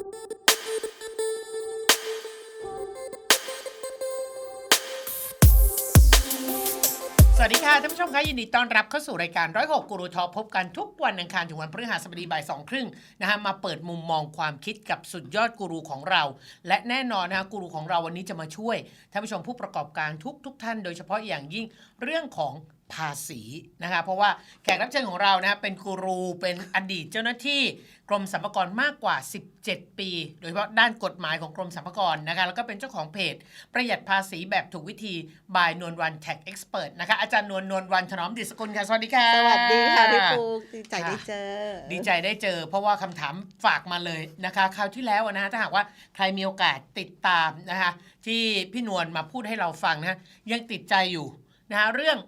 สวัสดีค่ะท่านผู้ชมคะยินดีต้อนรับเข้าสู่รายการร้อยหกกูรูทอพบกันทุกวันอังคารถึงวันพฤหัสบดีบ่ายสองครึ่งนะฮะมาเปิดมุมมองความคิดกับสุดยอดกูรูของเรา และแน่นอนนะฮะกูรูของเราวันนี้จะมาช่วยท่านผู้ชมผู้ประกอบการทุกทุกท่านโดยเฉพาะอย่างยิ่งเรื่องของ ภาษีนะคะเพราะว่าแขกรับเชิญของเรานะฮะเป็นกูรูเป็นอดีตเจ้าหน้าที่กรมสรรพากรมากกว่า 17 ปี โดยเฉพาะด้านกฎหมายของกรมสรรพากรนะคะแล้วก็เป็นเจ้าของเพจ ประหยัดภาษีแบบถูกวิธี by นวลวัน tax expert นะคะอาจารย์นวลนวลวันถนอมดิสกุลค่ะสวัสดีค่ะ สวัสดีค่ะพี่ปูดีใจได้เจอ ดีใจได้เจอ เพราะว่าคำถามฝากมาเลยนะคะคราวที่แล้วนะฮะถ้าหากว่าใครมีโอกาสติดตามนะคะที่พี่นวลมาพูดให้เราฟังนะฮะยังติดใจอยู่นะฮะเรื่อง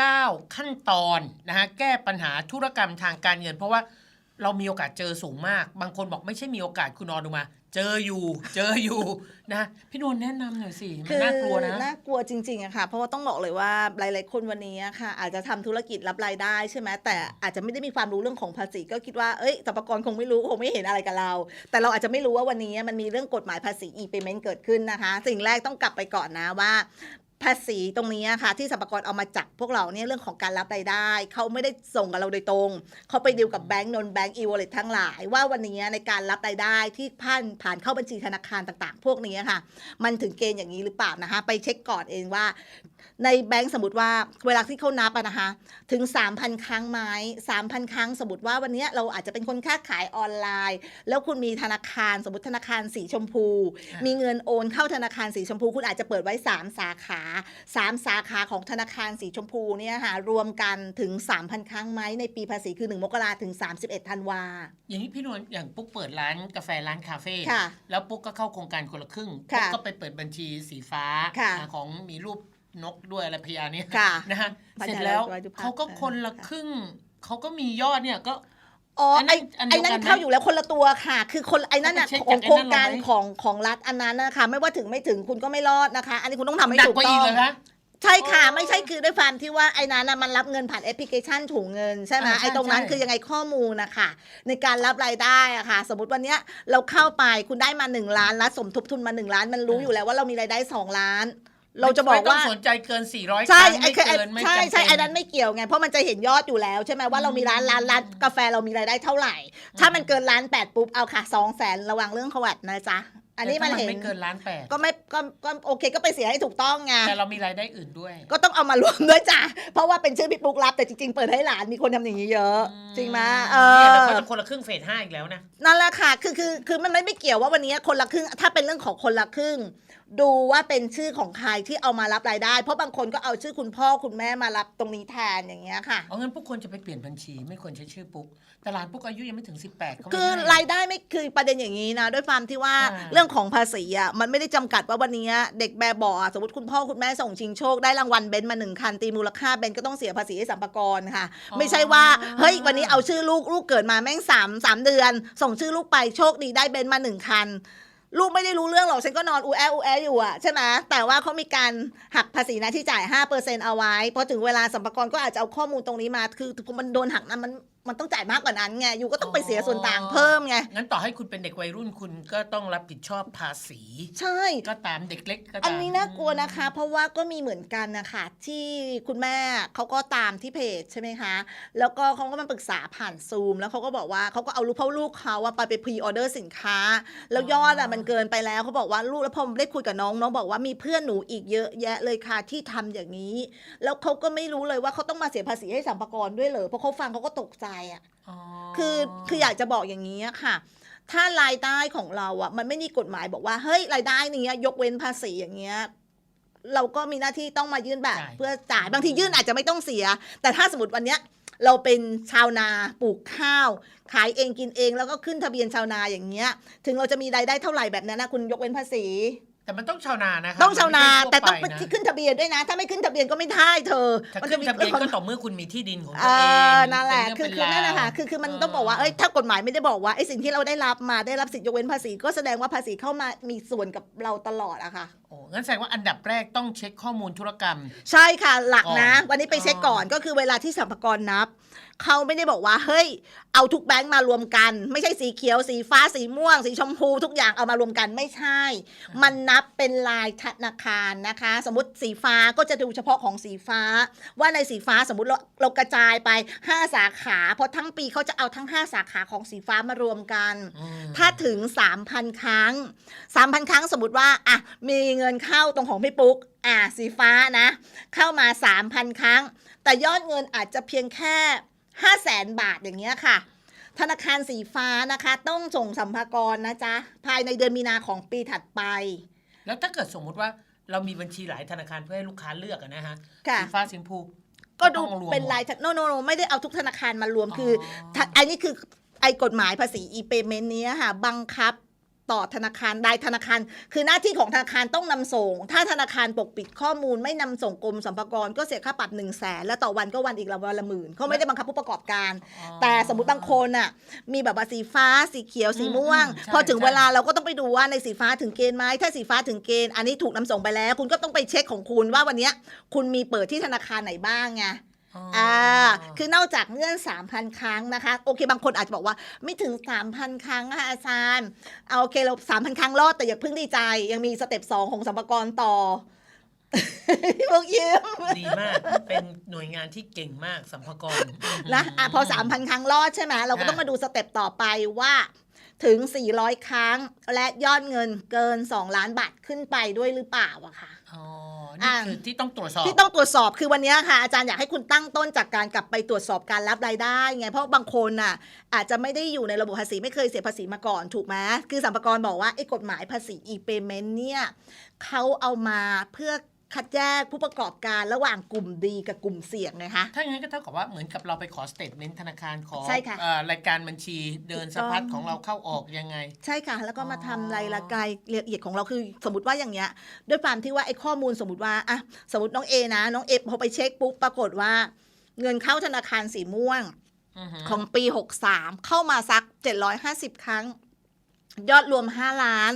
9 ขั้นตอนนะฮะแก้ปัญหาธุรกรรมทางการเงิน เพราะว่าเรามีโอกาสเจอสูงมาก บางคนบอกไม่ใช่มีโอกาสคุณนอนดูมา เจออยู่ เจออยู่นะพี่นวลแนะนำหน่อยสิมันน่ากลัวนะ น่ากลัวจริงๆอะค่ะ เพราะว่าต้องบอกเลยว่าหลายๆคนวันนี้อะค่ะ อาจจะทำธุรกิจรับรายได้ใช่ไหมแต่อาจจะไม่ได้มีความรู้เรื่องของภาษี ก็คิดว่าเอ้ยสรรพากรคงไม่รู้คงไม่เห็นอะไรกับเรา แต่เราอาจจะไม่รู้ว่าวันนี้มันมีเรื่องกฎหมายภาษี e-payment เกิดขึ้นนะคะ สิ่งแรกต้องกลับไปก่อนนะว่า ภาษีตรงนี้อะค่ะ ที่สรรพากรเอามาจับพวกเราเนี่ยเรื่องของการรับรายได้ เขาไม่ได้ส่งกับเราโดยตรง เขาไปดีลกับแบงก์นนแบงก์อีวอลเล็ตทั้งหลาย ว่าวันนี้ในการรับรายได้ที่ผ่านผ่านเข้าบัญชีธนาคารต่างๆ พวกนี้ค่ะ มันถึงเกณฑ์อย่างนี้หรือเปล่านะคะ ไปเช็คก่อนเองว่า ในแบงก์สมมติว่าเวลาที่เขานับอะนะคะ ถึง 3,000 ครั้งไหม3,000 ครั้งสมมติว่าวันนี้เราอาจจะเป็นคนค้าขายออนไลน์ แล้วคุณมีธนาคารสมมติธนาคารสีชมพูค่ะมีเงินโอนเข้าธนาคารสีชมพู คุณอาจจะเปิดไว้ 3 สาขา3 สาขาของธนาคารสีชมพูเนี่ยค่ะรวมกันถึง 3,000 ครั้งไหมในปีภาษีคือ 1 มกราถึง 31ธันวา อย่างนี้พี่นวลอย่างปุ๊กเปิดร้านกาแฟร้านคาเฟ่ค่ะแล้วปุ๊กก็เข้าโครงการคนละครึ่งค่ะปุ๊กก็ไปเปิดบัญชีสีฟ้าค่ะอ่าของมีรูปนกด้วยอะไรพญาเนี่ยค่ะนะฮะพันเสร็จธะแล้วร้อยดูภาพเขาก็คนละค่ะครึ่งเขาก็มียอดเนี่ยก็ อ๋ออันนั้ไอ้นอันเดีไอ้ยวกันนั่นไหมเข้าอยู่แล้วคนละตัวค่ะ คือคนไอ้นั่นน่ะต้องไปเช็คของจากไอ้โครงนั่นการเราไหม ของของรัฐอันนั้นนะคะไม่ว่าถึงไม่ถึงคุณก็ไม่รอดนะคะ อันนี้คุณต้องทำให้หนักถูกกว่าต้อีอกงเลยคะ ใช่ค่ะอ๋อไม่ใช่คือด้วยความที่ว่าไอ้นั้นน่ะมันรับเงินผ่านแอปพลิเคชันถุงเงินใช่ไหมอ่าใช่ไอ้ตรงนั้นใช่ คือยังไงข้อมูลนะคะในการรับรายได้อะค่ะ สมมติวันเนี้ยเราเข้าไปคุณได้มา 1 ล้านแล้วสมทบทุนมา 1 ล้านมันรู้อยู่แล้วว่าเรามีรายได้ 2 ล้าน เราจะบอกไม่ต้ว่างสนใจเกิน 400ใช่ครั้งไอ้ไม่คือไอ้เกินไม่ใช่จำเป็นใช่ไอ้นั้นไม่เกี่ยวไง เพราะมันจะเห็นยอดอยู่แล้ว ใช่ไหมว่าเรามีร้านร้านร้านกาแฟเรามีรายได้เท่าไหร่ ถ้ามันเกินล้านแปดปุ๊บเอาค่ะสองแสนระวังเรื่องขวัดนะจ๊ะอันนี้มันแต่ถ้าเห็นไม่เกินล้านแปดก็ไม่ก็ก็โอเคก็ไปเสียให้ถูกต้องไง แต่เรามีรายได้อื่นด้วยก็ต้องเอามารวมด้วยจ้ะ เพราะว่าเป็นชื่อพี่ปุ๊กรับแต่จริงๆ เปิดให้หลานมีคนทำอย่างนี้เยอะ จริงไหมเอเนี่ยอ แต่เขาจะคนละครึ่งเฟสห้าอีกแล้วนะ นั่นแหละค่ะ คือคือคือมันไม่ไม่เกี่ยวว่าวันนี้คนละครึ่ง ถ้าเป็นเรื่องของคนละครึ่ง ดูว่าเป็นชื่อของใครที่เอามารับรายได้ เพราะบางคนก็เอาชื่อคุณพ่อคุณแม่มารับตรงนี้แทนอย่างเงี้ยค่ะ เอางั้นพวกคนจะไปเปลี่ยนบัญชี ไม่ควรใช้ชื่อปุ๊กแต่หลานปุ๊กอายุยังไม่ถึง 18เขาไม่คือให้ รายได้ไม่คือประเด็นอย่างนี้นะ ด้วยความที่ว่าอ่า เรื่องของภาษีอะมันไม่ได้จำกัดว่าวันนี้เด็กแบบเบาะอะสมมติคุณพ่อคุณแม่ส่งชิงโชคได้รางวัลเบนซ์มาหนึ่งคันตีมูลค่าเบนซ์ก็ต้องเสียภาษีให้สัมภากรค่ะ ไม่ใช่ว่าเฮ้ยวันนี้เอาชื่อลูกลูกเกิดมาแม่งสามสามเดือน ส่งชื่อลูกไปโชคดีได้เบนซ์มาหนึ่งคัน ลูกไม่ได้รู้เรื่องหรอก ฉันก็นอนอูแออูแออยู่อะใช่ไหมแต่ว่าเขามีการหักภาษีนะที่จ่าย 5%เอาไว้พอถึงเวลาสัมภากรก็อาจจะเอาข้อมูลตรงนี้มา คือพอมันโดนหักนะมัน มันต้องจ่ายมากกว่านั้นไงอยู่ก็ต้องไปเสียส่วนต่างเพิ่มไงงั้นต่อให้คุณเป็นเด็กวัยรุ่นคุณก็ต้องรับผิดชอบภาษี ใช่ ก็ตามเด็กเล็กก็ตามอันนี้น่ากลัวนะคะ เพราะว่าก็มีเหมือนกันนะคะที่คุณแม่เขาก็ตามที่เพจใช่ไหมคะ แล้วก็เขาก็มาปรึกษาผ่านซูม แล้วเขาก็บอกว่าเขาก็เอาลูกเพราะลูกเขาว่าไปไปพรีออเดอร์สินค้า แล้วยอดอะมันเกินไปแล้วเขาบอกว่าลูกแล้วพอได้คุยกับน้องน้องบอกว่ามีเพื่อนหนูอีกเยอะแยะเลยค่ะที่ทำอย่างนี้ แล้วเขาก็ไม่รู้เลยว่าเขาต้องมาเสียภาษีให้สัมภากรด้วยเหรอเพราะเขาฟังเขาก็ตกใจอะอ๋อคือคืออยากจะบอกอย่างนี้อะค่ะ ถ้ารายได้ของเราอะ มันไม่มีกฎหมายบอกว่าเฮ้ยรายได้เนี้ยยกเว้นภาษีอย่างเงี้ยเราก็มีหน้าที่ต้องมายื่นแบบเพื่อจ่ายบางทียื่นอาจจะไม่ต้องเสีย แต่ถ้าสมมติวันเนี้ยเราเป็นชาวนาปลูกข้าว ขายเองกินเองแล้วก็ขึ้นทะเบียนชาวนาอย่างเงี้ย ถึงเราจะมีรายได้เท่าไหร่แบบนั้นนะคุณยกเว้นภาษี แต่มันต้องชาวนานะคะต้องชาวนามัไม่แต่ใช่ต้องไปทั่วที่ขึ้นทะเบียนด้วยนะ ถ้าไม่ขึ้นทะเบียนก็ไม่ได้เธอถ้ามันขึ้จะนมีทะเบียนเรื่องก็ต่อเมื่อคุณมีที่ดินของเอตัวเองอนั่นแหละเป็คือเรื่งคือนั่นแหละเป็ค่ะราวคือคือมันต้องบอกว่าเอ้ยถ้ากฎหมายไม่ได้บอกว่าไอ้สิ่งที่เราได้รับมาได้รับสิทธิยกเว้นภาษีก็แสดงว่าภาษีเข้ามามีส่วนกับเราตลอดอะค่ะโอ้งั้นแสดงว่าอันดับแรกต้องเช็คข้อมูลธุรกรรม ใช่ค่ะหลักนะก่อนวันนี้ไปเช็คก่อนอ๋อก็คือเวลาที่สัมภากระนับ เขาไม่ได้บอกว่าเฮ้ย เอาทุกแบงค์มารวมกัน ไม่ใช่สีเขียว สีฟ้าสีม่วง สีชมพู ทุกอย่างเอามารวมกันไม่ใช่ มันนับเป็นลายธนาคารนะคะ สมมติสีฟ้าก็จะดูเฉพาะของสีฟ้า ว่าในสีฟ้าสมมติเราเรากระจายไป 5 สาขาเพราะทั้งปีเขาจะเอาทั้ง 5 สาขาของสีฟ้ามารวมกันอืมถ้าถึง 3,000 ครั้ง 3,000 ครั้งสมมติว่าอะมีเงินเข้าตรงของพี่ปุ๊ก อะสีฟ้านะ เข้ามา 3,000 ครั้ง แต่ยอดเงินอาจจะเพียงแค่ 5 0 0แสนบาทอย่างเงี้ยค่ะ ธนาคารสีฟ้านะคะ ต้องส่งสัมภากระนะจ๊ะ ภายในเดือนมีนาของปีถัดไป แล้วถ้าเกิดสมมุติว่าเรามีบัญชีหลายธนาคารเพื่อให้ลูกค้าเลือกอะนะฮะค่ะ สีฟ้าสีชมพูก็ดูต้องรวมเป็นรายโนโนโนไม่ได้เอาทุกธนาคารมารวมอ๋อคือถ้าอันนี้คือไอ้กฎหมายภาษี e-payment เนี้ยค่ะ บังคับ ต่อธนาคารใดธนาคาร คือหน้าที่ของธนาคารต้องนำส่ง ถ้าธนาคารปกปิดข้อมูลไม่นำส่งกรมสรรพากรก็เสียค่าปรับ1นึ่งแสนแล้วต่อวันก็วันอีกละวันละหมื่นเขาไม่ได้บังคับผู้ประกอบการอ๋อแต่สมมติบางคนน่ะมีแบบว่าสีฟ้าสีเขียวสีม่วงอืมอืมใช่พอถึงใช่เวลาเราก็ต้องไปดูว่าในสีฟ้าถึงเกณฑ์ไหมถ้าสีฟ้าถึงเกณฑ์อันนี้ถูกนำส่งไปแล้ว คุณก็ต้องไปเช็คของคุณว่าวันเนี้ยคุณมีเปิดที่ธนาคารไหนบ้างไง อ่า คือนอกจากเงื่อน 3,000 ครั้งนะคะ โอเค บางคนอาจจะบอกว่าไม่ถึง 3,000 ครั้งค่ะอาจารย์ เอาโอเคเรา3,000 ครั้งรอด แต่อย่าเพิ่งดีใจ ยังมีสเต็ป 2 ของสัมภากรต่อพี่พวกยิ้มดีมาก เป็นหน่วยงานที่เก่งมากสัมภากรนะอะพอ 3,000 ครั้งรอดใช่ไหม เราก็ต้องมาดูสเต็ปต่อไปว่าถึง 400 ครั้ง และยอดเงินเกิน 2 ล้านบาทขึ้นไปด้วยหรือเปล่าอะค่ะ อ๋อ นี่คือที่ต้องตรวจสอบที่ต้องตรวจสอบคือวันนี้ค่ะ อาจารย์อยากให้คุณตั้งต้นจากการกลับไปตรวจสอบการรับรายได้ไงเพราะบางคนน่ะอาจจะไม่ได้อยู่ในระบบภาษีไม่เคยเสียภาษีมาก่อนถูกไหมคือสัมภากรบอกว่าไอ้กฎหมายภาษี e-payment เนี่ยเขาเอามาเพื่อ คัดแยกผู้ประกอบการระหว่างกลุ่มดีกับกลุ่มเสี่ยงไงคะ ถ้าอย่างนั้นก็เท่ากับว่าเหมือนกับเราไปขอสเตทเมนต์ธนาคารขอใช่ค่ะ เอ่อรายการบัญชีเดินสะพัดถูกต้องของเราเข้าออกยังไง ใช่ค่ะ แล้วก็มาอ๋อ ทำรายละกายละเอียดของเราคือสมมติว่าอย่างเงี้ยด้วยความที่ว่าไอ้ข้อมูลสมมติว่าอะสมมติน้องเอนะน้องเอพอไปเช็คปุ๊บปรากฏว่า เงินเข้าธนาคารสีม่วงอือฮึของปี 63 เข้ามาสัก 750 ครั้ง ยอดรวม 5 ล้าน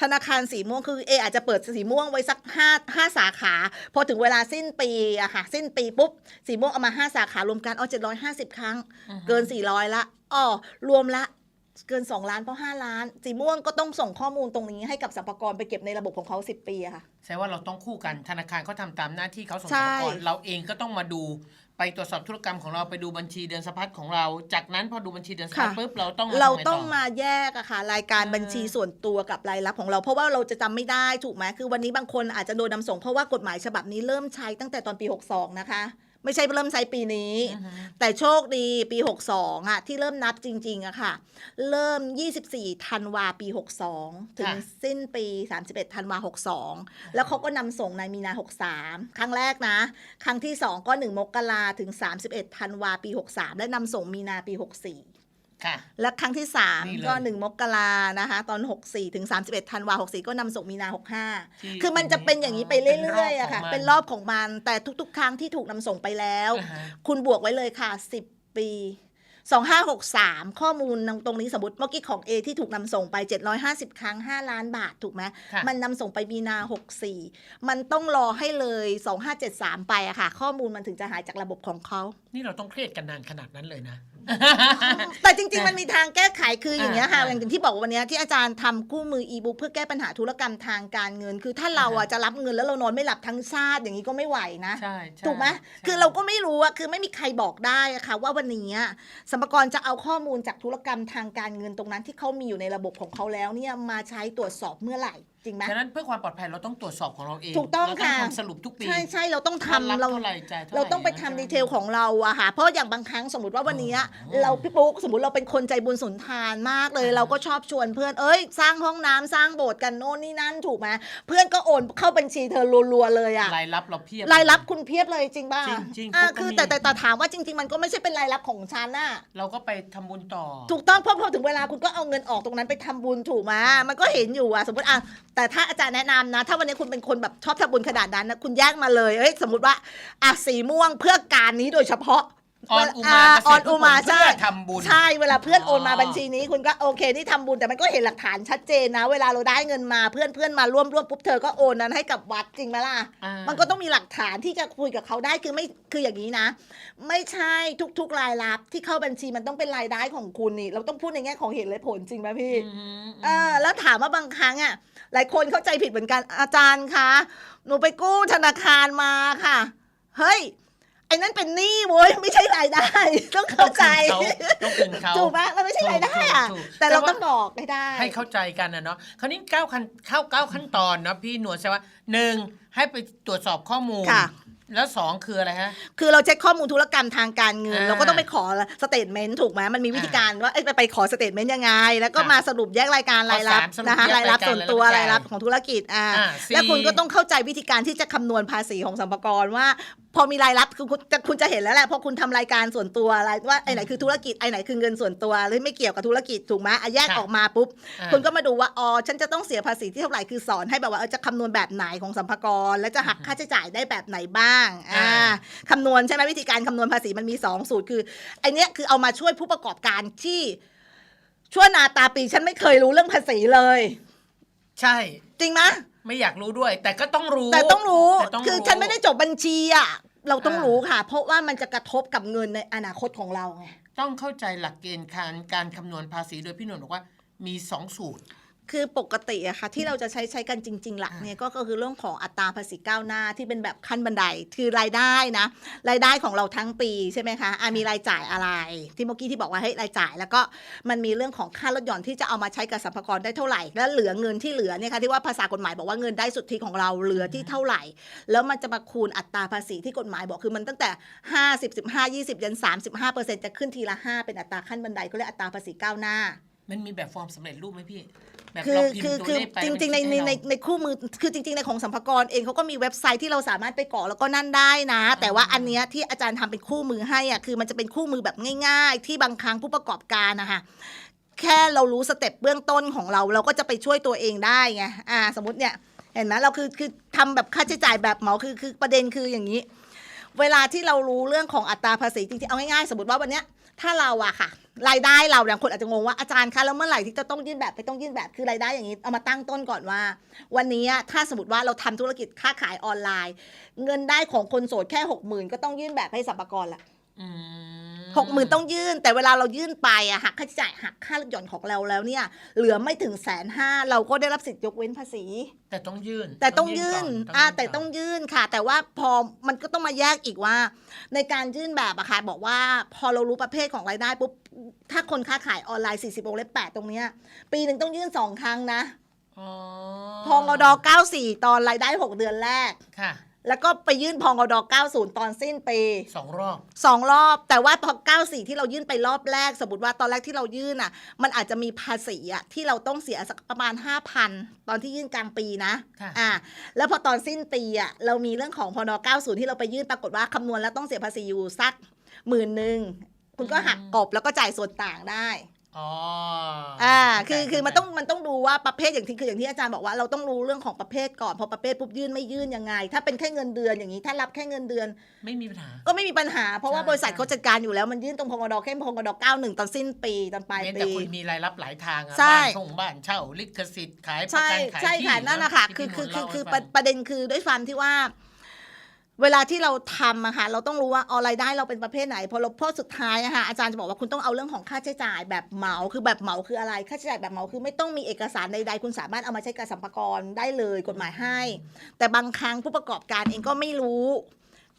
ธนาคารสีม่วงคือเออาจจะเปิดสีม่วงไว้สัก5 5สาขา พอถึงเวลาสิ้นปีอะค่ะสิ้นปีปุ๊บสีม่วงเอามา 5 สาขารวมกันเอา750 ครั้งอือฮึเกิน 400 ละอ๋อรวมละเกิน 2 ล้านเพราะ 5 ล้าน สีม่วงก็ต้องส่งข้อมูลตรงนี้ให้กับสรรพากรไปเก็บในระบบของเขา 10 ปีอะค่ะแสดงว่าเราต้องคู่กันธนาคารเขาทำตามหน้าที่เขาส่งใช่สรรพากรเราเองก็ต้องมาดู ไปตรวจสอบธุรกรรมของเราไปดูบัญชีเดือนสะพัดของเรา จากนั้นพอดูบัญชีเดือนสะพัดค่ะปุ๊บเราต้องเราทำไต้องมาแยกอะค่ะ รายการเออบัญชีส่วนตัวกับรายรับของเรา เพราะว่าเราจะจำไม่ได้ถูกไหมคือวันนี้บางคนอาจจะโดนนำส่งเพราะว่ากฎหมายฉบับนี้เริ่มใช้ตั้งแต่ตอนปี 62 นะคะ ไม่ใช่เริ่มใช้ปีนี้อือฮึแต่โชคดีปี 62อะที่เริ่มนับจริงๆอะค่ะ เริ่ม 24ธันวาปี 62 ถึงสิ้นปี 31ธันวา62 แล้วเขาก็นำส่งในมีนา 63 ครั้งแรกนะ ครั้งที่ 2 ก็ 1 มกราถึง 31ธันวาปี 63 และนำส่งมีนาปี 64 ค่ะ และครั้งที่นี่เลย3ก็ 1 มกรานะคะ ตอน 64 ถึง 31ธันวา64 ก็นำส่งมีนาที่65 คือมันจะเป็นอย่างนี้ไปเรื่อยๆอะค่ะ เป็นรอบของมัน แต่ทุกๆ ครั้งที่ถูกนำส่งไปแล้วอ่าฮะคุณบวกไว้เลยค่ะ 10 ปี2563 ข้อมูลตรงนี้สมมติเมื่อกี้ของ A ที่ถูกนำส่งไป 750 ครั้ง 5 ล้านบาทถูกไหมค่ะมันนำส่งไปมีนา 64 มันต้องรอให้เลย 2573 ไปอะค่ะ ข้อมูลมันถึงจะหายจากระบบของเขา นี่เราต้องเครียดกันนานขนาดนั้นเลยนะ แต่จริง ๆ มันมีทางแก้ไขคืออย่างเงี้ยค่ะอ่าอย่างที่บอกว่าวันเนี้ยที่อาจารย์ทำคู่มืออีบุ๊กเพื่อแก้ปัญหาธุรกรรมทางการเงิน คือถ้าเราอะจะรับเงินแล้วเรานอนไม่หลับทั้งชาติอย่างนี้ก็ไม่ไหวนะใช่ใช่ถูกไหมใช่คือเราก็ไม่รู้อะคือไม่มีใครบอกได้อะค่ะว่าวันนี้อะสมภากรจะเอาข้อมูลจากธุรกรรมทางการเงินตรงนั้นที่เขามีอยู่ในระบบของเขาแล้วเนี่ยมาใช้ตรวจสอบเมื่อไหร่ จริงไหม ฉะนั้นเพื่อความปลอดภัยเราต้องตรวจสอบของเราเองถูกต้องเราค่ะ ทำสรุปทุกปีใช่ใช่เราต้องทำรับเราเท่าไหร่จ่ายเท่าไหร่ เราต้องไปทำย่ดีนั้นเทลของเราอะค่ะ เพราะอย่างบางครั้งสมมติว่าวันนี้อ๋อเราพี่ปุ๊กสมมติเราเป็นคนใจบุญสุนทานมากเลย อ่า เราก็ชอบชวนเพื่อนเอ้ย สร้างห้องน้ำสร้างโบสถ์กันโน่นนี่นั่นถูกไหมเพื่อนก็โอนเข้าบัญชีเธอรัวๆเลยอะรายรับเราเพียบ รายรับคุณเพียบเลยจริงป่ะจริงๆอ่าพวกก็คือมี แต่แต่แต่ถามว่าจริง ๆ มันก็ไม่ใช่เป็นรายรับของฉันน่ะ เราก็ไปทำบุญต่อ ถูกต้องเพราะพอถึงเวลาคุณก็เอาเงินออกตรงนั้นไปทำบุญถูกไหมมันก็เห็นอยู่อะสมมติอะแต่ถ้าอาจารย์แนะนำนะ ถ้าวันนี้คุณเป็นคนแบบชอบทำบุญขนาดนั้นนะคุณแยกมาเลยเอ้ยสมมติว่าอะสีม่วงเพื่อการนี้โดยเฉพาะ ออนอุมาอ่าเกษตรออนอุมาเพื่ใช่อทำบุญใช่เวลาเพื่อนโอนมาอ๋อบัญชีนี้คุณก็โอเคนี่ทำบุญแต่มันก็เห็นหลักฐานชัดเจนนะ เวลาเราได้เงินมาเพื่อนเพื่อนมาร่วมร่วมปุ๊บเธอก็โอนนั้นให้กับวัดจริงไหมล่ะอ่ามันก็ต้องมีหลักฐานที่จะคุยกับเขาได้คือไม่คืออย่างนี้นะ ไม่ใช่ทุกๆรายรับที่เข้าบัญชีมันต้องเป็นรายได้ของคุณนี่ เราต้องพูดในแง่ของเหตุและผลจริงไหมพี่อืมเออแล้วถามว่าบางครั้งอะหลายคนเข้าใจผิดเหมือนกันอาจารย์คะหนูไปกู้ธนาคารมาค่ะ เฮ้ยไอ้นั่นเป็นหนี้เว้ยไม่ใช่รายได้ ต้องเข้าใจต้องคืนเขาถูกไหมมันไม่ใช่รายได้อะถูกถูกแต่เราแต่ว่าต้องบอกให้ได้ ให้เข้าใจกันนะเนาะคราวนี้เก้าขั้นเข้าเก้าขั้นตอนเนาะพี่หนวดใช่ว่าหนึ่งให้ไปตรวจสอบข้อมูล ค่ะ แล้วสองคืออะไรฮะ คือเราเช็คข้อมูลธุรกรรมทางการเงิน อ่าเราก็ต้องไปขอสเตทเมนต์ถูกไหมมันมีวิธีการว่าเอ้ยไปไปขอสเตทเมนต์ยังไง แล้วก็ค่ะมาสรุปแยกรายการรายรับข้อสามสรุปนะคะแยกรายรับรายการส่วนตัวรายรับรายรับของธุรกิจอ่าอ่าสี่ แล้วคุณก็ต้องเข้าใจวิธีการที่จะคำนวณภาษีของสัมภาระว่า พอมีรายรับคือคุณจะคุณจะเห็นแล้วแหละเพราะคุณทำรายการส่วนตัวอะไรว่าไอ้ไหนคือธุรกิจไอ้ไหนคือเงินส่วนตัวหรือไม่เกี่ยวกับธุรกิจถูกไหมอะแยกค่ะออกมาปุ๊บ อ่า คุณก็มาดูว่าอ๋อฉันจะต้องเสียภาษีที่เท่าไหร่คือสอนให้แบบว่าเออจะคำนวณแบบไหนของสัมภาระและจะหักค่าใช้จ่ายได้แบบไหนบ้างอ่าอ่าคำนวณใช่ไหมวิธีการคำนวณภาษีมันมี 2 สูตรคือไอเนี้ยคือเอามาช่วยผู้ประกอบการที่ชั่วนาตาปีฉันไม่เคยรู้เรื่องภาษีเลย ใช่ จริงไหมไม่อยากรู้ด้วย แต่ก็ต้องรู้แต่ต้องรู้แต่ต้องคือรู้ฉันไม่ได้จบบัญชีอะเราต้องอ่ารู้ รู้ค่ะ เพราะว่ามันจะกระทบกับเงินในอนาคตของเราไง ต้องเข้าใจหลักเกณฑ์การการคำนวณภาษีโดยพี่หนวดบอกว่ามีสองสูตร คือปกติอะค่ะที่เราจะใช้ใช้กันจริง ๆ หลักอ่าเนี่ยก็ก็คือเรื่องของอัตราภาษีก้าวหน้าที่เป็นแบบขั้นบันไดคือรายได้นะรายได้ของเราทั้งปีใช่ไหมคะอะมีรายจ่ายอะไร ที่เมื่อกี้ที่บอกว่าให้ยรายจ่าย แล้วก็มันมีเรื่องของค่าลดหย่อนที่จะเอามาใช้กับสรรพากรได้เท่าไหร่ แล้วเหลือเงินที่เหลือเนี่ยค่ะที่ว่าภาษากฎหมายบอกว่าเงินได้สุทธิของเราเหลือที่เท่าไหร่ แล้วมันจะมาคูณอัตราภาษีที่กฎหมายบอกคือมันตั้งแต่ 50 15 20ยัน35เปอร์เซ็นต์จะขึ้นทีละ 5 เป็นอัตราขั้นบันไดก็เรียกอัตราภาษีก้าวหน้า มันมีแบบฟอร์มสำเร็จรูปไหมพี่ แบบคือเราพิมคือพ์ตัวคือเลขไปจแล้วมัริง ๆ ในคิดในให้ในเราในคู่มือคือจริง ๆ ในของสัมภากระเองเขาก็มีเว็บไซต์ที่เราสามารถไปกรอกแล้วก็นั่นได้นะ แต่ว่าอันเนี้ยที่อาจารย์ทำเป็นคู่มือให้อะคือมันจะเป็นคู่มือแบบง่าย ๆ ที่บางครั้งผู้ประกอบการนะคะแค่เรารู้สเต็ปเบื้องต้นของเรา เราก็จะไปช่วยตัวเองได้ไงอ่า สมมติเนี่ย เห็นไหมเราคือคือทำแบบค่าใช้จ่ายแบบเหมาคือคือประเด็นคืออย่างนี้ เวลาที่เรารู้เรื่องของอัตราภาษีจริงๆเอาง่ายๆสมมติว่าวันเนี้ย ถ้าเราอะค่ะ รายได้เราเนี่ยคนอาจจะงงว่าอาจารย์คะแล้วเมื่อไหร่ที่จะต้องยื่นแบบไปต้องยื่นแบบคือรายได้อย่างนี้เอามาตั้งต้นก่อนว่า วันนี้ถ้าสมมติว่าเราทำธุรกิจค้าขายออนไลน์ เงินได้ของคนโสดแค่หกหมื่นก็ต้องยื่นแบบให้สรรพากรละอืม หกหมื่นต้องยื่น แต่เวลาเรายื่นไปอะหักค่าใช้จ่ายหักค่าลดหย่อนของเราแล้วเนี่ย เหลือไม่ถึงแสนห้าเราก็ได้รับสิทธิยกเว้นภาษี แต่ต้องยื่น แต่ต้องยื่นก่อ่ายื่นแต่ต้องก่นยื่นค่ะ แต่ว่าพอมันก็ต้องมาแยกอีกว่า ในการยื่นแบบอะค่ะบอกว่าพอเรารู้ประเภทของรายได้ปุ๊บถ้าคนค้าขายออนไลน์ 40วงเล็บ8ตรงเนี้ยปีหนึ่งต้องยื่น2ครั้งนะอ๋อพองอด94 ตอนรายได้ 6 เดือนแรกค่ะ แล้วก็ไปยื่นพองอด90 ตอนสิ้นปีสองรอบ สองรอบ แต่ว่าพอ94 ที่เรายื่นไปรอบแรก สมมติว่าตอนแรกที่เรายื่นอะ มันอาจจะมีภาษีอะที่เราต้องเสียสักประมาณ 5,000 ตอนที่ยื่นกลางปีนะค่ะ อ่าแล้วพอตอนสิ้นปีอะเรามีเรื่องของพน90 ที่เราไปยื่นปรากฏว่าคำนวณแล้วต้องเสียภาษีอยู่สักหมื่นหนึ่งคุณก็หักกบแล้วก็จ่ายส่วนต่างได้ อ๋ออ่าเข้าใจคือคือมันเข้าใจต้องมันต้องดูว่าประเภทอย่างที่คืออย่างที่อาจารย์บอกว่าเราต้องรู้เรื่องของประเภทก่อนพอประเภทปุ๊บยื่นไม่ยื่นยังไง ถ้าเป็นแค่เงินเดือนอย่างนี้ ถ้ารับแค่เงินเดือน ไม่มีปัญหา ก็ไม่มีปัญหา เพราะว่าใช่บริษัทใช่เขาจัดการอยู่แล้วมันยื่นตรงพงดเข้มพงด91ตอนสิ้นปีตอนปลายเว้นแต่ปีคุณมีรายรับหลายทางอะใช่บ้านส่งบ้านเช่าลิขสิทธิ์ขายประใช่กันขายใช่ที่ค่ะนั่นนะคะที่คือพี่คือมนต์คือเล่าคือให้ปฟัระงประเด็นคือด้วยความที่ว่า เวลาที่เราทำอะค่ะเราต้องรู้ว่าออารายได้เราเป็นประเภทไหน พอเราพอสุดท้ายอะค่ะอาจารย์จะบอกว่าคุณต้องเอาเรื่องของค่าใช้จ่ายแบบเหมาคือแบบเหมาคืออะไรค่าใช้จ่ายแบบเหมาคือไม่ต้องมีเอกสารใดๆคุณสามารถเอามาใช้กับสัมภาระได้เลยกฎหมายให้ แต่บางครั้งผู้ประกอบการเองก็ไม่รู้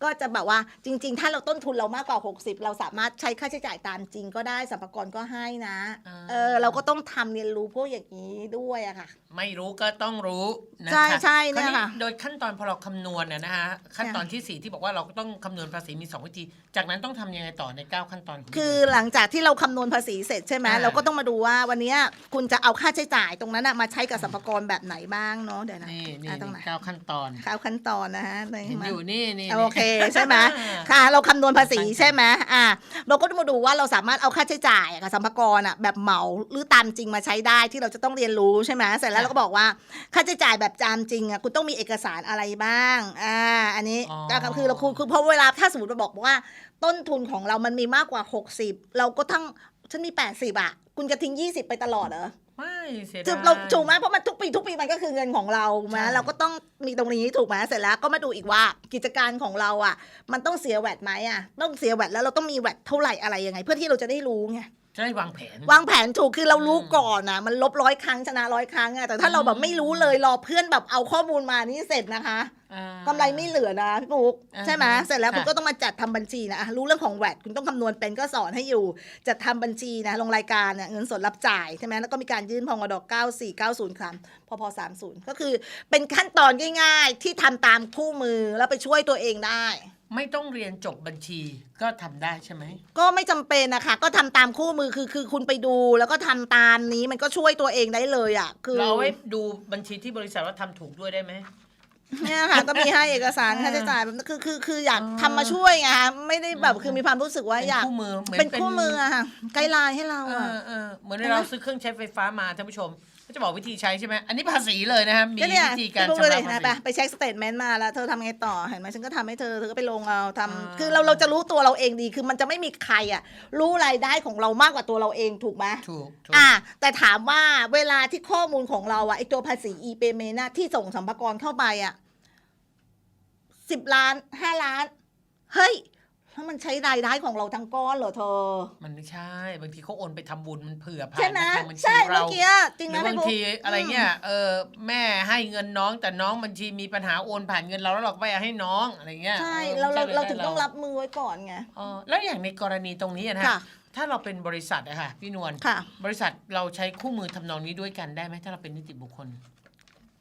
ก็จะแบบว่าจริง ๆ ถ้าเราต้นทุนเรามากกว่า 60 เราสามารถใช้ค่าใช้จ่ายตามจริงก็ได้สัมภาระก็ให้นะอ่าเออเราก็ต้องทำเรียนรู้พวกอย่างนี้ด้วยอะค่ะ ไม่รู้ก็ต้องรู้นะใช่คะใช่เนี่ยราวค่ะโดยขั้นตอนพอเราคำนวณเนี่ยนะฮะขั้นตอนที่สี่ที่บอกว่าเราก็ต้องคำนวณภาษีมีสองวิธี จากนั้นต้องทำยังไงต่อในเก้าขั้นตอนของคือหลังจากที่เราคำนวณภาษีเสร็จใช่ไหมอ่าเราก็ต้องมาดูว่าวันเนี้ยคุณจะเอาค่าใช้จ่ายตรงนั้นนะมาใช้กับสัมภาระแบบไหนบ้างเนาะเดี๋ยวนะนี่นี่อะตรงไหนเก้าขั้นตอนข้าวขั้นตอนนะฮะเห็นอยู่นี่นี่โอเคใช่ไหมค่ะ เราคำนวณภาษีใช่ไหมอ่าเราก็ต้องมาดูว่าเราสามารถเอาค่าใช้จ่ายกับสัมภาระอะแบบเหมาหรือตามจริงมาใช้ได้ที่เราจะต้องเรียนรู้ใช่ไหมเสร็จแล้วเราก็บอกว่าค่าใช้จ่ายแบบตามจริงอะคุณต้องมีเอกสารอะไรบ้างอ่าอันนี้อ๋อก็คือเราคือคือเพราะเวลาถ้าสมมติเราบอกว่าต้นทุนของเรามันมีมากกว่า 60 เราก็ทั้งฉันมี 80 อะ คุณจะทิ้ง 20 ไปตลอดเหรอ ไม่เสียถูดากยเราถูกไหมเพราะมันทุกปีทุกปีมันก็คือเงินของเราไหมใช่ เราก็ต้องมีตรงนี้ถูกไหมเสร็จแล้วก็มาดูอีกว่ากิจการของเราอะ มันต้องเสียแวดไหมอะ ต้องเสียแวดแล้วเราต้องมีแวดเท่าไหร่อะไรยังไง เพื่อที่เราจะได้รู้ไง จะได้วางแผน วางแผนถูกคือเรารู้อืมก่อนนะมันลบร้อยครั้งชนะร้อยครั้งอะแต่ถ้าเราแบบไม่รู้เลยรอเพื่อนแบบเอาข้อมูลมานี่เสร็จนะคะอ่ากำไรไม่เหลือนะพี่ปุ๊กอ่าใช่ไหมฮะเสร็จแล้วคุณค่ะก็ต้องมาจัดทำบัญชีนะอะรู้เรื่องของแวดคุณต้องคำนวณเป็นก็สอนให้อยู่จัดทำบัญชีนะลงรายการเนี่ยเงินสดรับจ่ายใช่ไหมแล้วก็มีการยื่นพงด9490ครั้งพพ30 ก็คือเป็นขั้นตอนง่าย ๆ ที่ทำตามคู่มือแล้วไปช่วยตัวเองได้ ไม่ต้องเรียนจบบัญชีก็ทำได้ใช่ไหม ก็ไม่จำเป็นนะคะ ก็ทำตามคู่มือคือคือคุณไปดูแล้วก็ทำตามนี้มันก็ช่วยตัวเองได้เลยอะ คือเราไว้ดูบัญชีที่บริษัทว่าทำถูกด้วยได้ไหม เนี่ยค่ะก็มีให้เอกสารอ่าค่าใช้จ่ายแบบคือคือคืออยากอ๋อทำมาช่วยไงคะไม่ได้แบบอืมคือมีความรู้สึกว่าเป็นอยากคู่มือเหมือนเป็นคู่มืออะค่ะไกด์ไลน์ให้เราเออะ อเออเหมือนใช่ไหมเราซื้อเครื่องใช้ไฟฟ้ามาท่านผู้ชม ก็จะบอกวิธีใช้ใช่ไหมอันนี้ภาษีเลยนะครับมีก็เนี่ยวิธีการพี่บุ๊กชำเลระยภานะษีไปไปเช็คสเตทเมนต์มาแล้วเธอทำไงต่อเห็นไหมฉันก็ทำให้เธอเธอก็ไปลงเอาทำอ่า คือเราเราจะรู้ตัวเราเองดีคือมันจะไม่มีใครอะรู้รายได้ของเรามากกว่าตัวเราเองถูกไหม ถูกถูก อะแต่ถามว่าเวลาที่ข้อมูลของเราอะไอตัวภาษี e payment นะที่ส่งสัมภาระเข้าไปอะสิบล้านห้าล้าน เฮ้ย แล้วมันใช้รายได้ของเราทั้งก้อนเหรอเธอ มันไม่ใช่ บางทีเขาโอนไปทำบุญมันเผื่อผ่าใช่นไหมมาทางบัญชีใช่เมื่เราอกี้จริงหไหมรือบางพี่บุ๊คทีอะไรเงี้ยเออแม่ให้เงินน้องแต่น้องบัญชีมีปัญหาโอนผ่านเงินเราแล้วเราก็ไปให้น้องอะไรเงี้ยใช่ออเราเรามันเราใช่ถึงต้องรับมือไว้ก่อนไงเออแล้วอย่างในกรณีตรงนี้อะนะค่ะ ถ้าเราเป็นบริษัทอะค่ะพี่นวลค่ะ บริษัทเราใช้คู่มือทำนองนี้ด้วยกันได้ไหมถ้าเราเป็นนิติบุคคล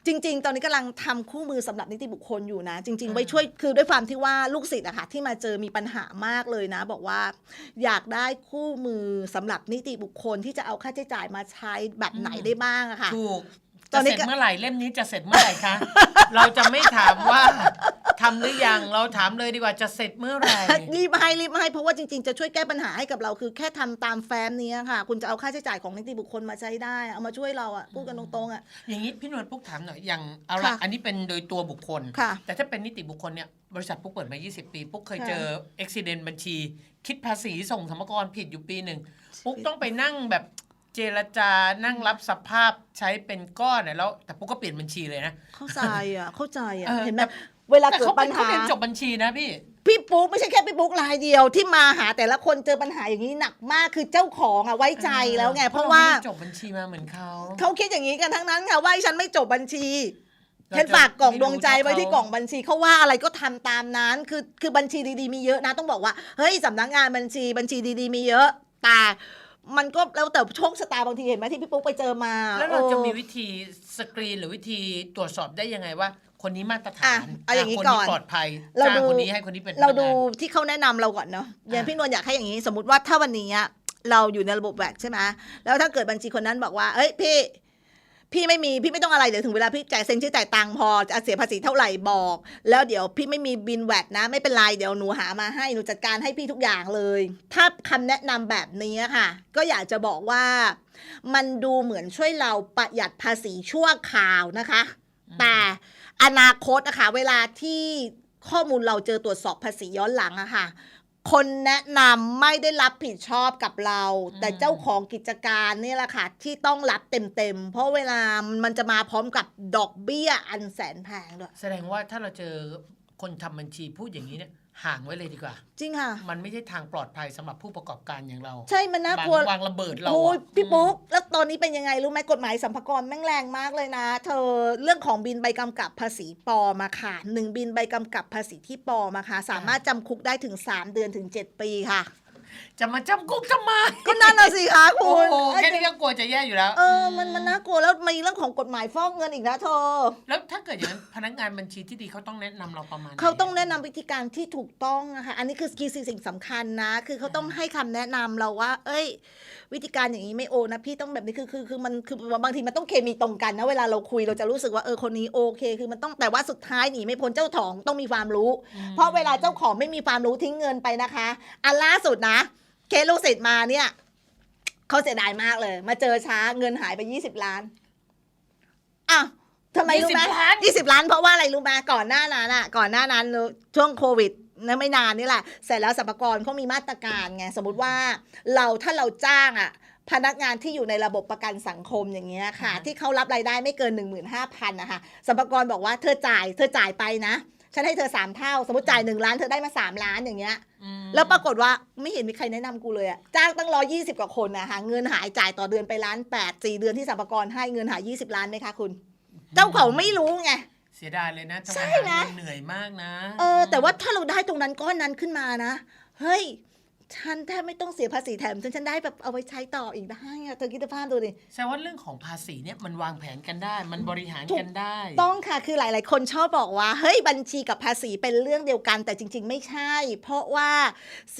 จริง ๆ ตอนนี้กำลังทำคู่มือสำหรับนิติบุคคลอยู่นะ จริงๆอ่าไว้ช่วยคือด้วยความที่ว่าลูกศิษย์อะค่ะที่มาเจอมีปัญหามากเลยนะ บอกว่า อยากได้คู่มือสำหรับนิติบุคคลที่จะเอาค่าใช้จ่ายมาใช้แบบไหนได้บ้างอะค่ะถูก ตอจะนนี้เสร็จก็เมื่อไหร่เล่มนี้จะเสร็จเมื่อไหร่คะ เราจะไม่ถามว่าทำหรือยังเราถามเลยดีกว่าจะเสร็จเมื่อไหร่รีบให้รีบให้เพราะว่าจริงๆ จะช่วยแก้ปัญหาให้กับเราคือแค่ทำตามแฟ้มนี้ค่ะ คุณจะเอาค่าใช้จ่ายของนิติบุคคลมาใช้ได้ เอามาช่วยเราอะพูดกันตรงๆอะอย่างนี้พี่นวลปุ๊กถามหน่อยอย่างเอาละค่ะอันนี้เป็นโดยตัวบุคคลค่ะแต่ถ้าเป็นนิติบุคคลเนี่ยบริษัทปุ๊กเปิดมา 20 ปี ปุ๊กเคยเจออุบิเหตุบัญชี คิดภาษีส่งสรรพากรผิดอยู่ปีหนึ่งปุ๊กต้องไปนั่งแบบ เจรจานั่งรับสภาพใช้เป็นก้อนเนี่ยแล้ว แต่ปุ๊กก็เปลี่ยนบัญชีเลยนะ เข้าใจอะเข้าใจอะเออเห็นไหมแต่ เวลาแต่เกิดเขาเป็ปันญเขาหา เรียนจบบัญชีนะพี่ พี่ปุ๊กไม่ใช่แค่พี่ปุ๊กรายเดียวที่มาหาแต่ละคนเจอปัญหาอย่างนี้หนักมากคือเจ้าของอะไว้ใจแล้วไง เพราะว่าไม่ได้จบบัญชีมาเหมือนเขา เขาคิดอย่างนี้กันทั้งนั้นค่ะว่าฉันไม่จบบัญชีเราฉันฝากกล่องดวงใจไว้ไม่รู้ที่กล่องบัญชีเขาว่าอะไรก็ทำตามนั้น คือคือบัญชีดีๆมีเยอะนะต้องบอกว่าเฮ้ยสำนักงานบัญชีบัญชีดีๆมีเยอะแต่ มันก็แล้วแต่โชคชะตาบางทีเห็นไหมที่พี่ปุ๊กไปเจอมาแล้วเราจะออมีวิธีสกรีนหรือวิธีตรวจสอบได้ยังไงว่า คนนี้มาตรฐาอะนเอาอย่างนี้นี้ก่อนปลอดภัยเราจ้างดูคนนี้ให้คนนี้เป็นเราพนักงนดูที่เขาแนะนำเราก่อนเนาะอย่างอะพี่นวลอยากให้อย่างนี้ สมมติว่าถ้าวันนี้อะเราอยู่ในระบบแวดใช่ไหมแล้วถ้าเกิดบัญชีคนนั้นบอกว่าเอ้ยพี่ พี่ไม่มีพี่ไม่ต้องอะไรเดี๋ยวถึงเวลาพี่จ่ายเซ็นชื่อจ่ายตังค์พอจะเสียภาษีเท่าไหร่บอก แล้วเดี๋ยวพี่ไม่มีบินแวดนะ ไม่เป็นไรเดี๋ยวหนูหามาให้หนูจัดการให้พี่ทุกอย่างเลย ถ้าคำแนะนำแบบนี้ค่ะ ก็อยากจะบอกว่ามันดูเหมือนช่วยเราประหยัดภาษีชั่วคราวนะคะ แต่อนาคตนะคะเวลาที่ข้อมูลเราเจอตรวจสอบภาษีย้อนหลังอะค่ะ คนแนะนำไม่ได้รับผิดชอบกับเราอืมแต่เจ้าของกิจการนี่แหละค่ะ ที่ต้องรับเต็มๆ เพราะเวลามันจะมาพร้อมกับดอกเบี้ยอันแสนแพงด้วย แสดงว่าถ้าเราเจอคนทำบัญชีพูดอย่างนี้เนี่ย ห่างไว้เลยดีกว่า จริงค่ะ มันไม่ใช่ทางปลอดภัยสำหรับผู้ประกอบการอย่างเรา ใช่มันน่ากลัววางวางระเบิดเราโอ้ยอะพี่ปุ๊กแล้วตอนนี้เป็นยังไงรู้ไหมกฎหมายสัมภาระแม่งแรงมากเลยนะ เธอเรื่องของบินใบกำกับภาษีปลอมาค่ะหนึ่งบินใบกำกับภาษีที่ปลอมาค่ะสามารถจำคุกได้ถึง 3 เดือนถึง 7 ปีค่ะ จะมาจำคุกทำไมก็นั่นน่ะสิคะคุโอ้ณโหแค่นี้ก็กลัวจะแย่อยู่แล้ว เออมันมันน่ากลัวแล้วมีเรื่องของกฎหมายฟอกเงินอีกนะเธอ แล้วถ้าเกิดอย่างนั้นพนักงานบัญชีที่ดีเขาต้องแนะนำเราประมาณไหเขาต้องแนะนำวิธีการที่ถูกต้องนะคะ อันนี้คือคีย์สิ่งสำคัญนะ คือเขาต้องให้คำแนะนำเราว่า เอ้ย วิธีการอย่างนี้ไม่โอนะพี่ต้องแบบนี้คือคือคือมันคือบางทีมันต้องเคมีตรงกันนะเวลาเราคุยเราจะรู้สึกว่าเออคนนี้โอเค คือมันต้องแต่ว่าสุดท้ายหนีไม่พ้นเจ้าของต้องมีความรู้ อืมเพราะเวลาเจ้าของไม่มีความรู้ทิ้งเงินไปนะคะ อันล่าสุดนะ เคสลูกศิษย์มาเนี่ยเขาเสียดายมากเลย มาเจอช้าเงินหายไปยี่สิบล้านอ้าวทำไมรู้ไหม20ล้าน ยี่สิบล้านเพราะว่าอะไรรู้ไหมก่อนหน้านั้นอะ ก่อนหน้านั้นช่วงโควิดนะไม่นานนี่แหละ เสร็จแล้วสรรพากรเขามีมาตรการไงสมมติว่าเราถ้าเราจ้างอะ พนักงานที่อยู่ในระบบประกันสังคมอย่างเงี้ยค่ะอ่าฮะที่เขารับรายได้ไม่เกิน 1 5 0 0 0นะคะสรรพากรบอกว่าเธอจ่าย เธอจ่ายไปนะ ฉันให้เธอสามเท่า สมมติจ่ายหนึ่งล้านเธอได้มาสามล้านอย่างเงี้ยอืมแล้วปรากฏว่าไม่เห็นมีใครแนะนำกูเลยอะจ้างตั้งร้อยี่สิบกว่าคนนะหาเงินหายจ่ายต่อเดือนไปล้านแปดสี่เดือนที่สรรพากรให้เงินหายยี่สิบล้านไหมคะคุณ เจ้าของไม่รู้ไงเสียดายเลยนะทำใช่งานนะเหนื่อยมากนะ เออ แต่ว่าถ้าเราได้ตรงนั้นก้อนนั้นขึ้นมานะ เฮ้ย ฉันแทบไม่ต้องเสียภาษีแถมฉันฉันได้แบบเอาไว้ใช้ต่ออีกได้อะเธอคิดสภาพดูดิ แสดงว่าเรื่องของภาษีเนี่ยมันวางแผนกันได้ มันบริหารกันได้ ต้องค่ะคือหลาย ๆ คนชอบบอกว่า เฮ้ยบัญชีกับภาษีเป็นเรื่องเดียวกัน แต่จริง ๆ ไม่ใช่ เพราะว่า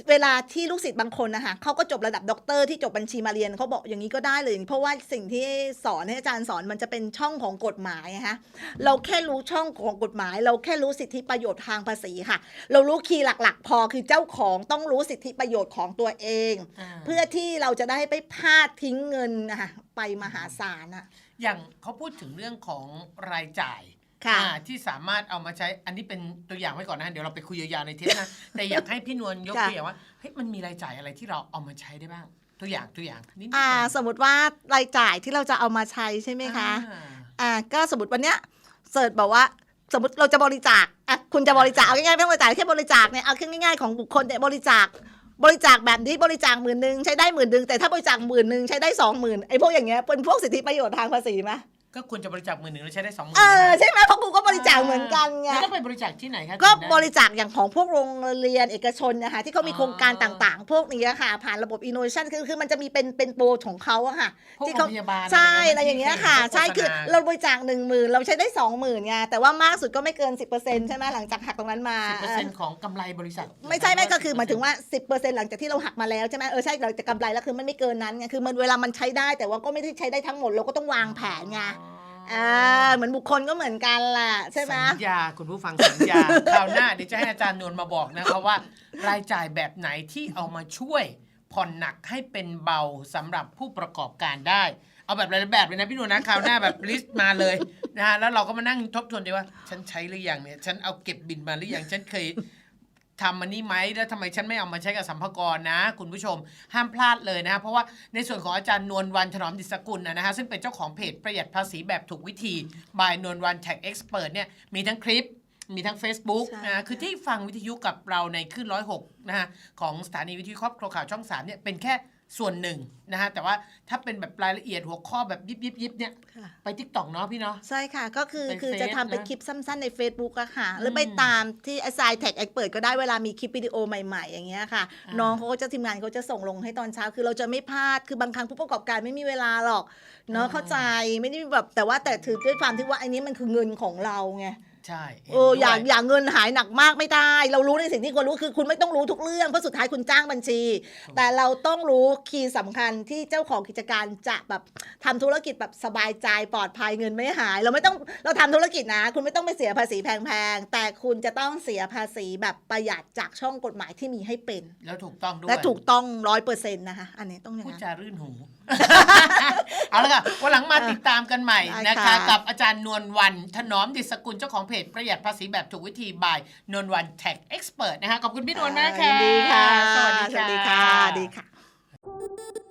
เวลาที่ลูกศิษย์บางคนนะคะเขาก็จบระดับด็อกเตอร์ที่จบบัญชีมาเรียนเขาบอกอย่างนี้ก็ได้เลย เพราะว่าสิ่งที่สอนให้อาจารย์สอนมันจะเป็นช่องของกฎหมายนะคะเราแค่รู้ช่องของกฎหมาย เราแค่รู้สิทธิประโยชน์ทางภาษีค่ะ เรารู้คีย์หลัก ๆ พอคือเจ้าของต้องรู้สิทธิประโยชน์ของตัวเองอ่าเพื่อที่เราจะได้ไม่พลาดทิ้งเงินนะคะไปมหาศาลอะอย่างเขาพูดถึงเรื่องของรายจ่ายค่ะอ่าที่สามารถเอามาใช้อันนี้เป็นตัวอย่างไว้ก่อนนะเดี๋ยวเราไปคุยยาวๆในเทปนะแต่อยากให้พี่นวลยกค่ะตัวอย่างว่าเฮ้ยมันมีรายจ่ายอะไรที่เราเอามาใช้ได้บ้างตัวอย่างตัวอย่างนิดๆอ่าหน่อยสมมติว่ารายจ่ายที่เราจะเอามาใช้ใช่ไหมคะอ่าอ่าก็สมมติวันเนี้ยเสิร์ชบอกว่าสมมติเราจะบริจาคอะคุณจะบริจาคเอาง่ายๆไม่ต้องบริจาคแค่บริจาคเนี่ยเอาแค่ง่ายๆของบุคคลเนี่ยบริจาค บริจาคแบบนี้บริจาคหมื่นหนึ่งใช้ได้หมื่นหนึ่งแต่ถ้าบริจาคหมื่นหนึ่งใช้ได้สองหมื่นไอ้พวกอย่างเงี้ยเป็นพวกสิทธิประโยชน์ทางภาษีไหม ก็ควรจะบริจาคหมื่นหนึ่งแล้วใช้ได้สองหมื่นเออใช่ไหมเพราะกูก็บริจาคเหมือนกันไงแล้วต้องไปบริจาคที่ไหนคะก็ถึงได้บริจาคอย่างของพวกโรงเรียนเอกชนนะคะที่เขามีโครงการต่างๆ พวกนี้ค่ะ ผ่านระบบ innovation คือคือมันจะมีเป็นเป็นโปรของเขาอะค่ะพวกที่โรเขางพยาบาลใช่อะอะไรไรอย่างเงี้ยค่ะที่ใช่คือโฆษณาเราบริจาคหนึ่งหมื่นเราใช้ได้สองหมื่นไงแต่ว่ามากสุดก็ไม่เกินสิบเปอร์เซ็นต์ใช่ไหมหลังจากหักตรงนั้นมาสิบเปอร์เซ็นต์ของกำไรบริษัท ไม่ใช่ไม่ก็คือหมายถึงว่าสิบเปอร์เซ็นต์หลังจากที่เราหักมาแล้วใช่ไหมเออใช่เราจะกำไรแล้วคือมันไม่เกินนั้นไงคือมันเวลามันใช้ได้แต่ว่าก็ไม่ได้ใช้ได้ทั้งหมดเราก็ต้องวางแผนไง อ่าเหมือนบุคคลก็เหมือนกันแหละใช่ไหม สัญญาคุณผู้ฟังสัญญา คราวหน้าเดี๋ยวจะให้อาจารย์นวลมาบอกนะคะว่า รายจ่ายแบบไหนที่เอามาช่วย ผ่อนหนักให้เป็นเบาสำหรับผู้ประกอบการได้ เอาแบบหลายๆแบบเลยนะพี่นวลนะคราวหน้าแบบลิสต์มาเลยนะฮะแล้วเราก็มานั่งทบทวนดีว่า ฉันใช้หรือยังเนี่ยฉันเอาเก็บบินมาหรือยังฉันเคย ทำมันนี่ไหมแล้วทำไมฉันไม่เอามาใช้กับสัมภากระนะ คุณผู้ชมห้ามพลาดเลยนะฮะเพราะว่าในส่วนของอาจารย์นวลวันถนอมดิษกุลนะฮะซึ่งเป็นเจ้าของเพจประหยัดภาษีแบบถูกวิธี by นวลวันแท็กเอ็กซ์เพรเนี่ยมีทั้งคลิปมีทั้ง Facebook ใช่นะคือที่ฟังวิทยุกับเราในคลื่นร้อยหกนะฮะของสถานีวิทยุครอบครัวข่าวช่อง3เนี่ยเป็นแค่ ส่วนหนึ่งนะฮะแต่ว่าถ้าเป็นแบบรายละเอียดหัวข้อแบบยิบยิบยิบเนี่ยค่ะ ไปทิกตอกเนาะพี่เนาะ ใช่ค่ะ ก็คือเป็นคือเฟซจะทำเป็นนะคลิปสั้นๆใน Facebook อะค่ะ หรือมไปตามที่อ s ไซแท็กเอ็กเปิดก็ได้เวลามีคลิปวิดีโอใหม่ๆ อย่างเงี้ยค่ะ อ่าน้องเขาก็จะทีมงานเขาจะส่งลงให้ตอนเช้า คือเราจะไม่พลาด คือบางครั้งผู้ประกอบการไม่มีเวลาหรอก เนาะเข้าใจไม่ได้แบบแต่ว่าแต่ถือด้วยความที่ว่าไอ้นี้มันคือเงินของเราไง ใช่ห็นเอออย่าด้วยอย่าเงินหายหนักมากไม่ได้ เรารู้ในสิ่งที่ควรรู้คือคุณไม่ต้องรู้ทุกเรื่องเพราะสุดท้ายคุณจ้างบัญชี แต่เราต้องรู้คีย์สำคัญที่เจ้าของกิจการจะแบบทำธุรกิจแบบสบายใจปลอดภัยเงินไม่หาย เราไม่ต้องเราทำธุรกิจนะ คุณไม่ต้องไปเสียภาษีแพงๆแต่คุณจะต้องเสียภาษีแบบประหยัดจากช่องกฎหมายที่มีให้เป็น แล้วถูกต้องด้วยและถูกต้องร้อยเปอร์เซ็นต์นะคะอันนี้ต้องอย่างพูดนั้นจารื่นหูเอาละค่ะวันหลังมาติดตามกันใหม่ได้นะคะค่ะกับอาจารย์นวลวันถนอมดิษกุลเจ้าของเพจประหยัดภาษีแบบถูกวิธีบายนวลวันแท็กเอ็กซ์เพรนะคะขอบคุณพี่นวลมากค่ะยินดีค่ะ สวัสดีสวัสดีค่ะค่ะดีค่ะ